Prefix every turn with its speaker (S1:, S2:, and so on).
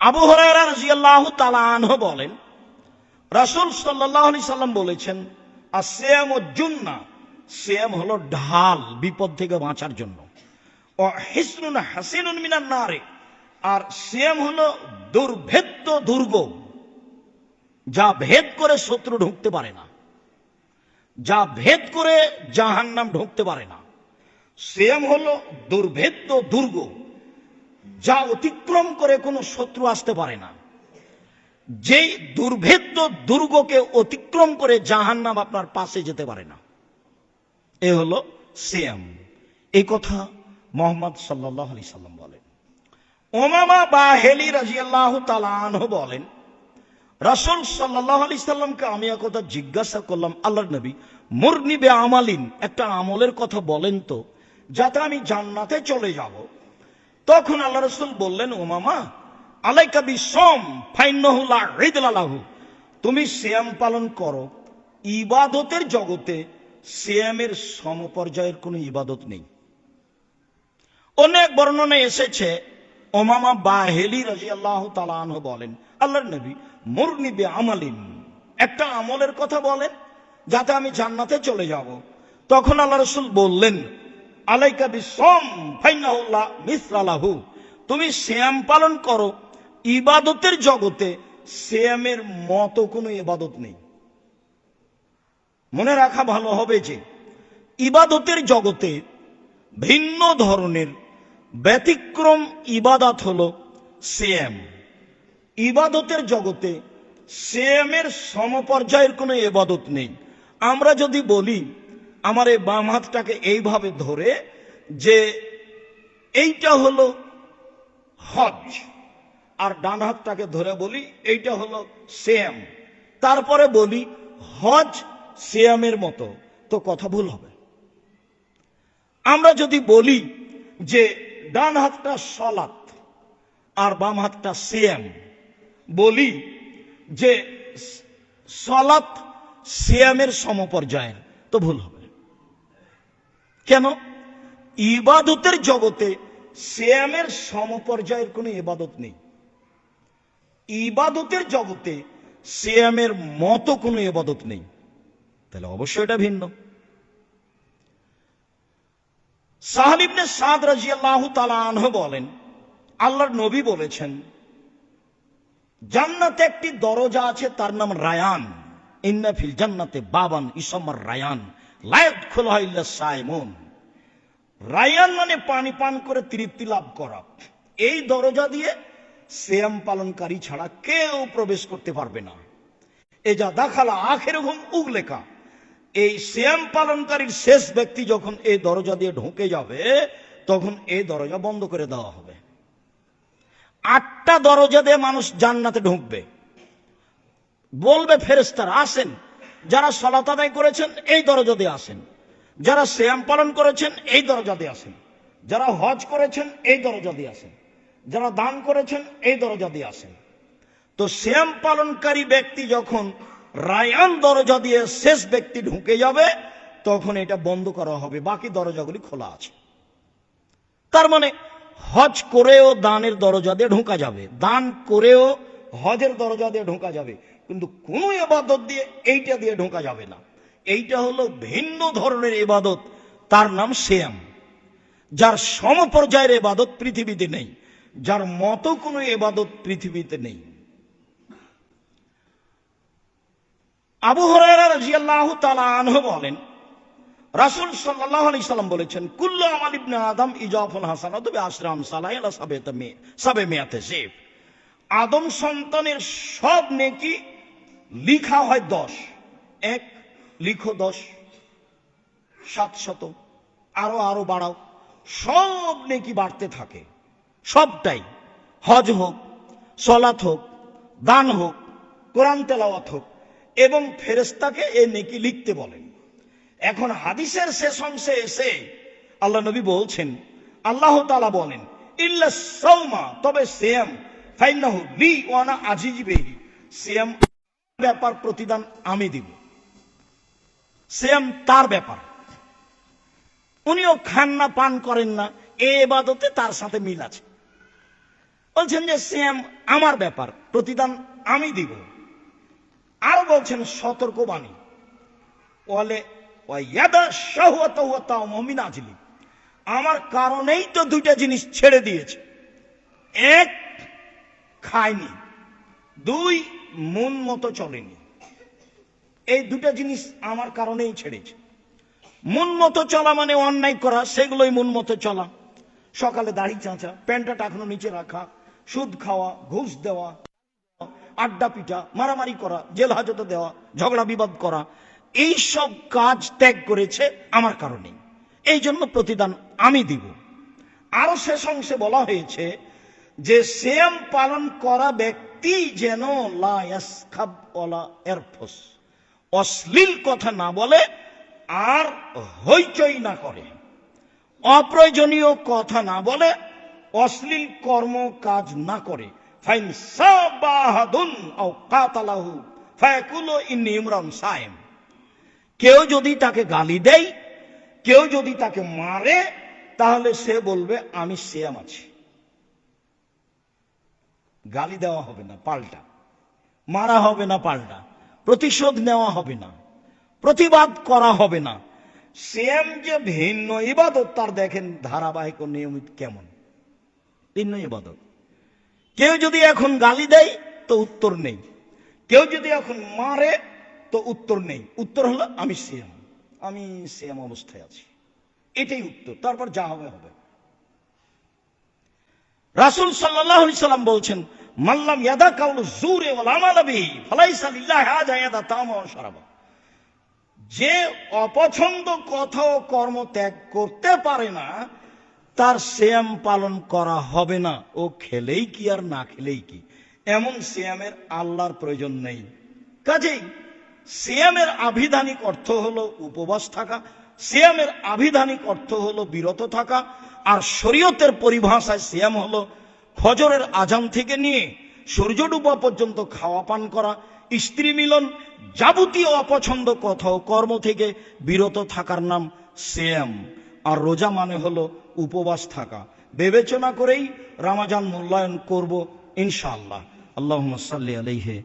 S1: আবু হরাইরা আনহু বলেন, রাসূল সাল্লাল্লাহু আলাইহি সাল্লাম বলেছেন আসিয়াম ও জুন্না সিয়াম হলো ঢাল, বিপদ থেকে বাঁচার জন্য। ও হিসনুন হাসিনুন মিনান নারে আর সিয়াম হলো দুর্ভেদ্য, দুর্গ, যা ভেদ করে শত্রু ঢুকতে পারে না। যা ভেদ করে জাহান্নাম ঢুকতে পারে না। সিয়াম হলো দুর্ভেদ্য, দুর্গ। যা অতিক্রম করে কোনো শত্রু আসতে পারে না। যেই দুর্ভেদ্য দুর্গকে অতিক্রম করে জাহান্নাম আপনার পাশে যেতে পারে না। এ হলো সিয়াম। এই কথা মোহাম্মদ সাল্লাহ আলি সাল্লাম বলেন। ওমামা বা হেলি রাজিয়াল্লাহ তালাহ বলেন, রাসুল সাল্লাহ আলি সাল্লামকে আমি একথা জিজ্ঞাসা করলাম আল্লাহ নবী মুরনিবে আমালিন, একটা আমলের কথা বলেন তো, যাতে আমি জান্নাতে চলে যাব। তখন আল্লাহ রসুল বললেন ওমামা আলাইকা বিসম ফাইন্নহুল্লাহ রিদলালাহু তুমি শ্যাম পালন করো। ইবাদতের জগতে সিয়ামের সমপর্যায়ের কোনো ইবাদত নেই। অনেক বর্ণনায় এসেছে। ওমামা বাহেলি রাজি আল্লাহ তালাহ বলেন, আল্লাহর নবী মুরনিবে আমালিন একটা আমলের কথা বলেন, যাতে আমি জান্নাতে চলে যাব। তখন আল্লাহ রসুল বললেন আলাইকা বিসম, ফাইনাহুল্লাহ মিসলালাহু। তুমি শ্যাম পালন করো, ইবাদতের জগতে শ্যামের মতো কোনো ইবাদত নেই। মনে রাখা ভালো হবে যে, ইবাদতের জগতে ভিন্ন ধরনের ব্যতিক্রম ইবাদত হলো সেম ইবাদতের জগতে সেমের সমপর্যায়ের কোনো ইবাদত নেই। আমরা যদি বলি আমার এই বাম হাতটাকে এইভাবে ধরে যে এইটা হলো হজ, আর ডান হাতটাকে ধরে বলি এইটা হলো সেম তারপরে বলি হজ সিয়ামের মতো। তো কথা ভুল হবে। আমরা যদি বলি যে ডান হাতটা সলাত আর বাম হাতটা সিয়াম, বলি যে সলাত সিয়ামের সমপর্যায়ের, তো ভুল হবে। কেন? ইবাদতের জগতে সিয়ামের সমপর্যায়ের কোনো ইবাদত নেই। ইবাদতের জগতে সিয়ামের মতো কোনো ইবাদত নেই। তাহলে অবশ্যই এটা ভিন্ন। সাহালিবনে সাদ রাজিয়াল্লাহ তালা আনহ বলেন, আল্লাহর নবী বলেছেন, জান্নাতে একটি দরজা আছে, তার নাম রায়ান। ইন্না ফিল জান্নাতে বাবান ইসমার রায়ান। রায়ান মানে পানি পান করে তৃপ্তি লাভ করা। এই দরজা দিয়ে শ্যাম পালনকারী ছাড়া কেউ প্রবেশ করতে পারবে না। এ যা দেখালা আখের ঘুম উগলেখা এই শ্যাম পালনকারীর শেষ ব্যক্তি যখন এই দরজা দিয়ে ঢুকে যাবে, তখন এই দরজা বন্ধ করে দেওয়া হবে। আটটা দরজা দিয়ে মানুষ জান্নাতে ঢুকবে। বলবে ফেরেস্তার আসেন। যারা সলাত আদায় করেছেন, এই দরজা দিয়ে আসেন। যারা শ্যাম পালন করেছেন, এই দরজা দিয়ে আসেন। যারা হজ করেছেন, এই দরজা দিয়ে আসেন। যারা দান করেছেন, এই দরজা দিয়ে আসেন। তো শ্যাম পালনকারী ব্যক্তি যখন রায়ান দরজা দিয়ে শেষ ব্যক্তি ঢুকে যাবে, তখন এটা বন্ধ করা হবে। বাকি দরজাগুলি খোলা আছে। তার মানে হজ করেও দানের দরজা দিয়ে ঢোকা যাবে। দান করেও হজের দরজা দিয়ে ঢোকা যাবে। কিন্তু কোন এবাদত দিয়ে এইটা দিয়ে ঢোকা যাবে না। এইটা হলো ভিন্ন ধরনের এবাদত তার নাম শ্যাম যার সমপর্যায়ের এবাদত পৃথিবীতে নেই, যার মতো কোনো এবাদত পৃথিবীতে নেই। আবু হরাইরা রাদিয়াল্লাহু তাআলা বলেন, রাসূল সাল্লাল্লাহু আলাইহি সাল্লাম বলেছেন, কুল্লু আমাল ইবনে আদম ইজাফুল হাসানাতু বিআশরাম সালাইলা সাবেতা মে, সাবে মেয়াতে সেফ। আদম সন্তানের সব নেকি লিখা হয় দশ। এক, লিখো দশ। সাত শত। আরও আরও বাড়াও। সব নেকি বাড়তে থাকে। সবটাই। হজ হোক সলাত হোক, দান হোক, কোরআন তেলাওয়াত হোক, এবং ফেরেস্তাকে এ নেকি লিখতে বলেন। এখন হাদিসের শেষ অংশে এসে আল্লাহ নবী বলছেন, আল্লাহ তালা বলেন, ইল্লা সৌমা তবে সেম ফাইনাহু লি ওয়ানা আজিজিবেহি। সেম ব্যাপার প্রতিদান আমি দিব। সেম তার ব্যাপার। উনিও খান না, পান করেন না, এ এবাদতে তার সাথে মিল আছে। বলছেন যে, সেম আমার ব্যাপার, প্রতিদান আমি দিব। আর বলছেন বলে ওয়াদা শাহওয়াতা মমিনাজলি আমার কারণেই তো দুইটা জিনিস ছেড়ে দিয়েছে। এক, খায়নি। দুই মন মতো চলেনি। এই দুটা জিনিস আমার কারণেই ছেড়েছে। মন মতো চলা মানে অন্যায় করা, সেগুলোই মন মতো চলা। সকালে দাড়ি চাঁচা, প্যান্টটা টাকানো নিচে রাখা, সুদ খাওয়া, ঘুষ দেওয়া, আড্ডা পিঠা মারামারি করা, জেল হাজতে দেওয়া, ঝগড়া বিবাদ করা, এই সব কাজ ত্যাগ করেছে আমার কারণে এই জন্য প্রতিদান আমি দিব। আরও শেষ অংশে বলা হয়েছে যে সেম পালন করা ব্যক্তি যেন অশ্লীল কথা না বলে আর হইচই না করে। অপ্রয়োজনীয় কথা না বলে অশ্লীল কর্ম কাজ না করে। ফাইন কাতালাহু সায়েম। কেউ যদি তাকে গালি দেয়, কেউ যদি তাকে মারে, তাহলে সে বলবে, আমি সিয়াম আছি। গালি দেওয়া হবে না, পাল্টা। মারা হবে না, পাল্টা। প্রতিশোধ নেওয়া হবে না। প্রতিবাদ করা হবে না। সেম যে ভিন্ন ইবাদত, তার দেখেন ধারাবাহিক ও নিয়মিত কেমন। ভিন্ন ইবাদত। কেউ যদি এখন গালি দেয়, তো উত্তর নেই। কেউ যদি এখন মারে, তো উত্তর নেই। উত্তর হলো, আমি সেম আমি সিয়াম অবস্থায় আছি। এটাই উত্তর। তারপর যা হবে হবে। রাসুল সাল্লাম বলছেন মাল্লাম ইয়াদা কাউল জুরে যে অপছন্দ কথা ও কর্ম ত্যাগ করতে পারে না, তার শ্যাম পালন করা হবে না। ও খেলেই কি আর না খেলেই কি? এমন শ্যামের আল্লাহর প্রয়োজন নেই। কাজেই শ্যামের আভিধানিক অর্থ হলো উপবাস থাকা শ্যামের আভিধানিক অর্থ হলো বিরত থাকা আর শরীয়তের পরিভাষায় শ্যাম হলো ফজরের আজান থেকে নিয়ে সূর্য ডুবা পর্যন্ত খাওয়া পান করা, স্ত্রী মিলন যাবতীয় অপছন্দ কথা ও কর্ম থেকে বিরত থাকার নাম শ্যাম আর রোজা মানে হলো উপবাস থাকা। বিবেচনা করেই রামাজান মূল্যায়ন করব ইনশাআল্লাহ। আল্লাহ সাল্লি আলাইহে